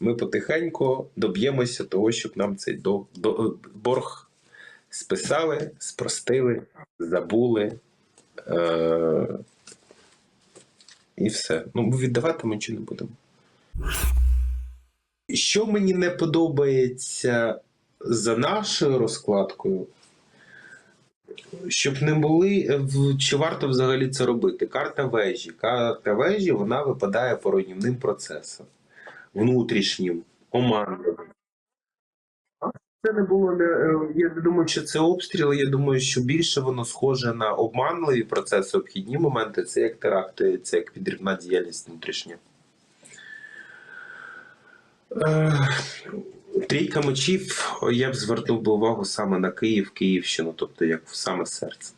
ми потихеньку доб'ємося того, щоб нам цей до, до, борг списали, спростили, забули. Е, і все. Ну, віддавати ми нічого не будемо. Що мені не подобається за нашою розкладкою, щоб не були, чи варто взагалі це робити? Карта вежі. Карта вежі вона випадає по руйнівним процесам, внутрішнім, оманливим. Це не було не е, я думаю, що це обстріли. Я думаю, що більше воно схоже на обманливі процеси, обхідні моменти. Це як теракти, це як підривна діяльність внутрішня. Е, Трійка мечів я б звернув би увагу саме на Київ, Київщину, тобто як в саме серце.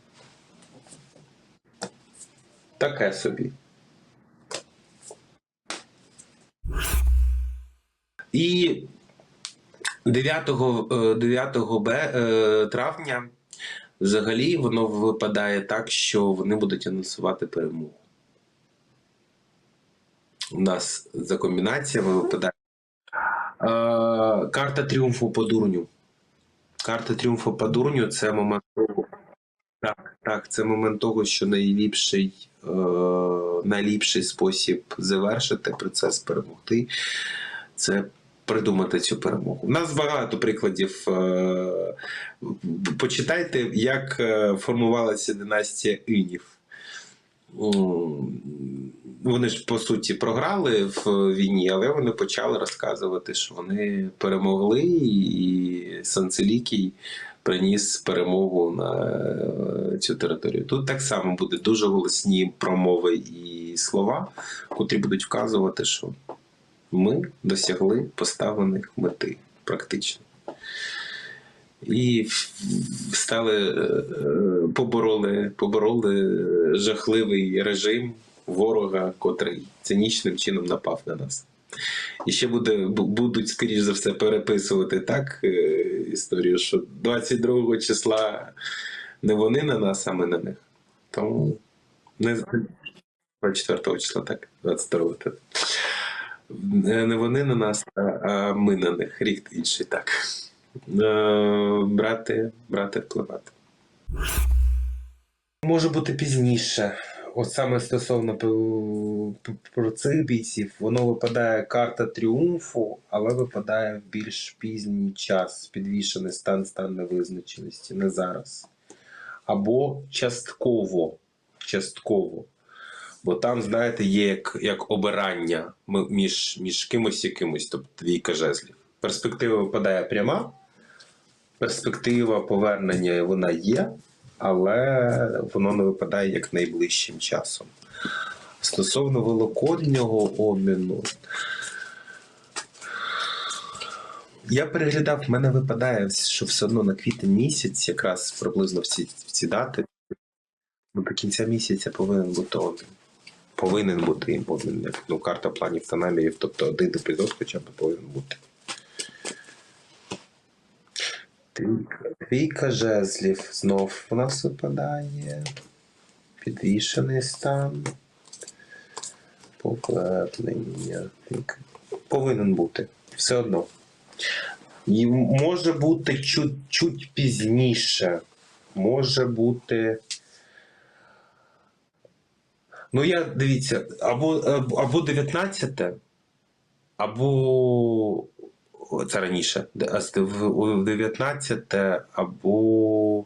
Таке собі. І 9, е, 9 е, травня взагалі воно випадає так, що вони будуть анонсувати перемогу. У нас за комбінаціями випадає е, карта тріумфу по дурню. Карта тріумфу по дурню це момент того. Так, так, це момент того, що найліпший, е, найліпший спосіб завершити процес перемогти це придумати цю перемогу. У нас багато прикладів. е, Почитайте, як е, формувалася династія інів. Вони ж по суті програли в війні, але вони почали розказувати, що вони перемогли, і Санцелікій приніс перемогу на е, цю територію. Тут так само буде дуже голосні промови і слова, котрі будуть вказувати, що ми досягли поставлених мети практично. І стали, е, е, побороли, побороли жахливий режим ворога, котрий цинічним чином напав на нас. І ще буде, будуть, скоріш за все, переписувати так е, історію, що 22 числа не вони на нас, а ми на них. Тому не з- 24 числа, так, 22 так. Не вони на нас, а- ми на них. Рік інший так. Е, Брати, брати впливати. Може бути пізніше. От саме стосовно про цих бійців, воно випадає карта тріумфу, але випадає в більш пізній час, підвішений стан, стан невизначеності, не зараз. Або частково. Частково. Бо там, знаєте, є як, як обирання між, між кимось і кимось, тобто двійка жезлів. Перспектива випадає пряма, перспектива повернення вона є, але воно не випадає як найближчим часом. Стосовно великоднього обміну, я переглядав, в мене випадає, що все одно на квітень місяць, якраз приблизно всі ці дати, ну, до кінця місяця повинен бути обмін. Повинен бути обмін, як ну, карта планів та намірів, тобто один епізод хоча б повинен бути. Трійка жезлів знов у нас випадає. Підвішений стан. Повернення. Повинен бути. Все одно. І може бути чуть, чуть пізніше. Може бути. Ну, я дивіться, або, або 19, або це раніше, в у 19 або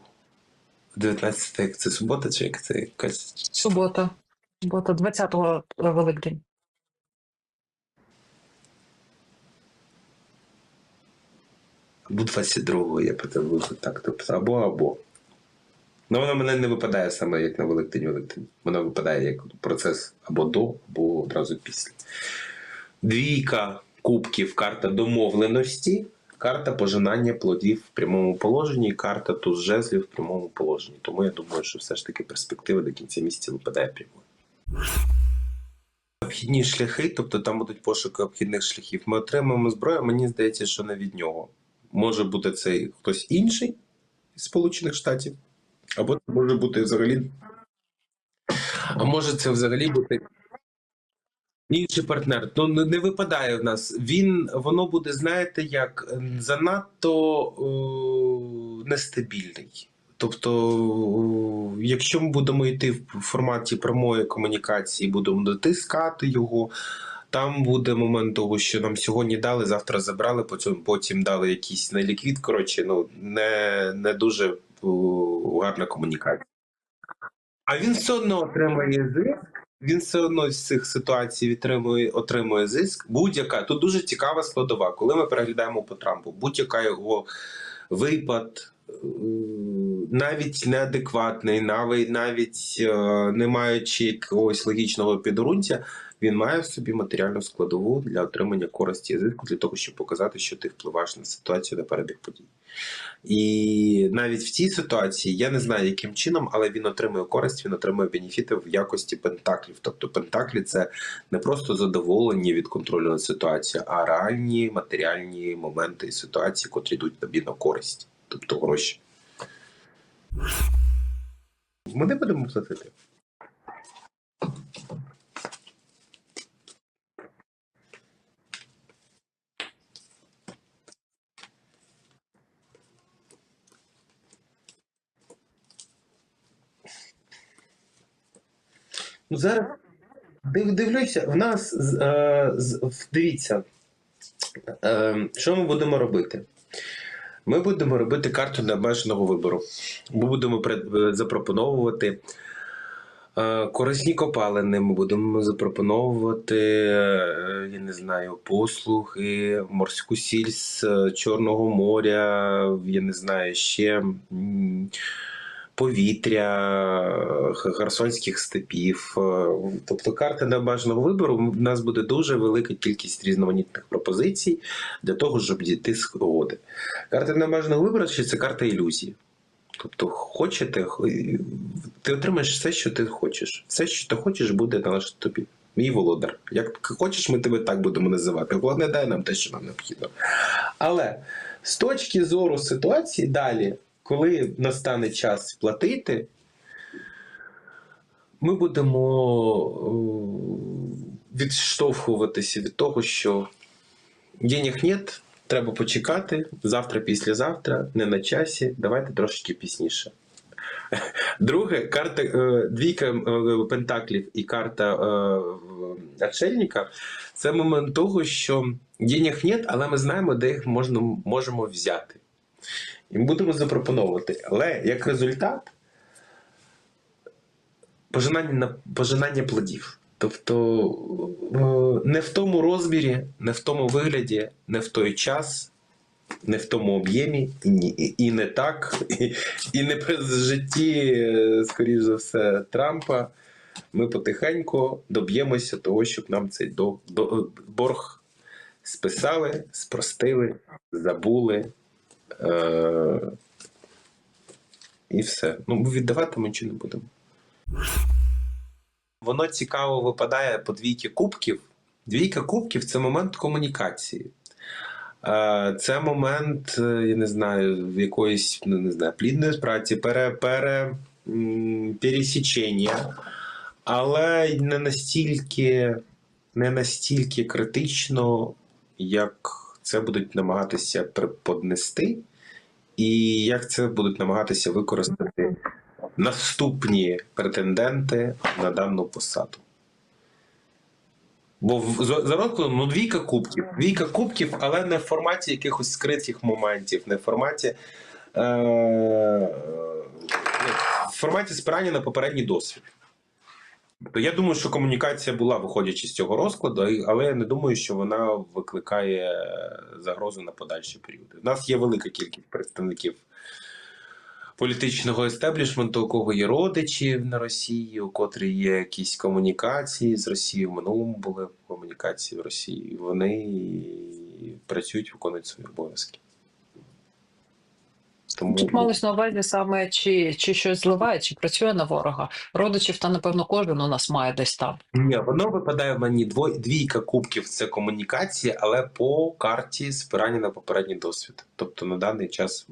19 як це субота, чи як це якась. Субота. Субота, 20-го Великдень. Або 22-го, я питаю, так, тобто або або. Ну, воно мене не випадає саме як на Великдень Великдень. Воно випадає як процес або до, або одразу після. Двійка кубків, карта домовленості, карта пожинання плодів в прямому положенні, карта туз жезлів в прямому положенні. Тому я думаю, що все ж таки перспектива до кінця місяця випадає прямою. Обхідні шляхи, тобто там будуть пошуки обхідних шляхів. Ми отримаємо зброю, мені здається, що не від нього. Може бути це хтось інший із Сполучених Штатів, або це може бути взагалі. А може це взагалі бути Інший партнер, ну не випадає в нас. Він воно буде, знаєте, як е, занадто е, нестабільний. Тобто, е, якщо ми будемо йти в форматі прямої комунікації, будемо дотискати його, там буде момент того, що нам сьогодні дали, завтра забрали, потім, потім дали якийсь неліквід. Коротше, ну не, не дуже гарна комунікація. А він все одно отримає зиск. Він все одно з цих ситуацій отримує, отримує зиск. Будь-яка тут дуже цікава складова. Коли ми переглядаємо по Трампу, будь-яка його випад, навіть неадекватний, навіть навіть е, не маючи якогось логічного підґрунтя, він має в собі матеріальну складову для отримання користі і зиску, для того, щоб показати, що ти впливаєш на ситуацію на перебіг подій. І навіть в цій ситуації я не знаю, яким чином, але він отримує користь, він отримує бенефіти в якості пентаклів. Тобто пентаклі це не просто задоволення від контролю над ситуацією, а реальні матеріальні моменти і ситуації, котрі йдуть тобі на користь, тобто гроші. Ми не будемо платити. Зараз див, дивлюся, в нас е, дивіться, е, що ми будемо робити? Ми будемо робити карту необмеженого вибору. Ми будемо е, запропоновувати корисні копалини, ми будемо запропоновувати, я не знаю, послуги, морську сіль з Чорного моря, я не знаю, ще. Повітря, херсонських степів. Е, Тобто карта небажаного вибору в нас буде дуже велика кількість різноманітних пропозицій для того, щоб дійти згоди. Карта небажаного вибору ще це карта ілюзії. Тобто, хочете, ти отримаєш все, що ти хочеш. Все, що ти хочеш, буде належати тобі. Мій володар. Як хочеш, ми тебе так будемо називати. Головне, дай нам те, що нам необхідно. Але з точки зору ситуації далі, коли настане час платити, ми будемо е, відштовхуватися від того, що денег нет, треба почекати завтра, післязавтра, не на часі. Давайте трошечки пізніше. Друге, карта е, двійка е, пентаклів і карта отшельника це момент того, що денег нет, але ми знаємо, де їх можна, можемо взяти. І ми будемо запропоновувати. Але як результат пожинання, пожинання плодів. Тобто е, не в тому розмірі, не в тому вигляді, не в той час, не в тому об'ємі, і, і, не так, і, і не при житті, е, скоріш за все, Трампа. Ми потихеньку доб'ємося того, щоб нам цей до, до, борг списали, спростили, забули. Е, і все. Ну, віддавати ми нічого не будемо. Воно цікаво випадає по двійки кубків. Двійка кубків це момент комунікації. Е, Це момент, е, я не знаю, якоїсь ну, не знаю, плідної праці, пере, пере, пересічення, але не настільки, не настільки критично, як це будуть намагатися преподнести, і як це будуть намагатися використати наступні претенденти на дану посаду. Бо в- за за розкладом ну, двійка кубків. Двійка кубків, але не в форматі якихось скритих моментів, не в форматі. Е- в форматі спирання на попередній досвід. То я думаю, що комунікація була, виходячи з цього розкладу, але я не думаю, що вона викликає загрозу на подальші періоди. У нас є велика кількість представників політичного естеблішменту, у кого є родичі на Росії, у котрі є якісь комунікації з Росією. В минулому були комунікації в Росії. Вони працюють, виконують свої обов'язки. Тому Тут малось на увазі саме чи, чи щось зливає, чи працює на ворога. Родичів, та напевно, кожен у нас має десь там. Ні, воно випадає в мені дво, двійка кубків це комунікація, але по карті спирання на попередній досвід. Тобто на даний час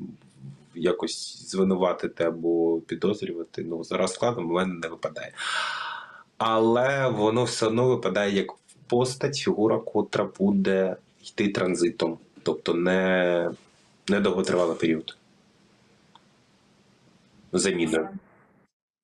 якось звинуватити або підозрювати. Ну, за розкладом у мене не випадає. Але воно все одно випадає як постать, фігура, котра буде йти транзитом, тобто не, не довготривалий період. Заміною.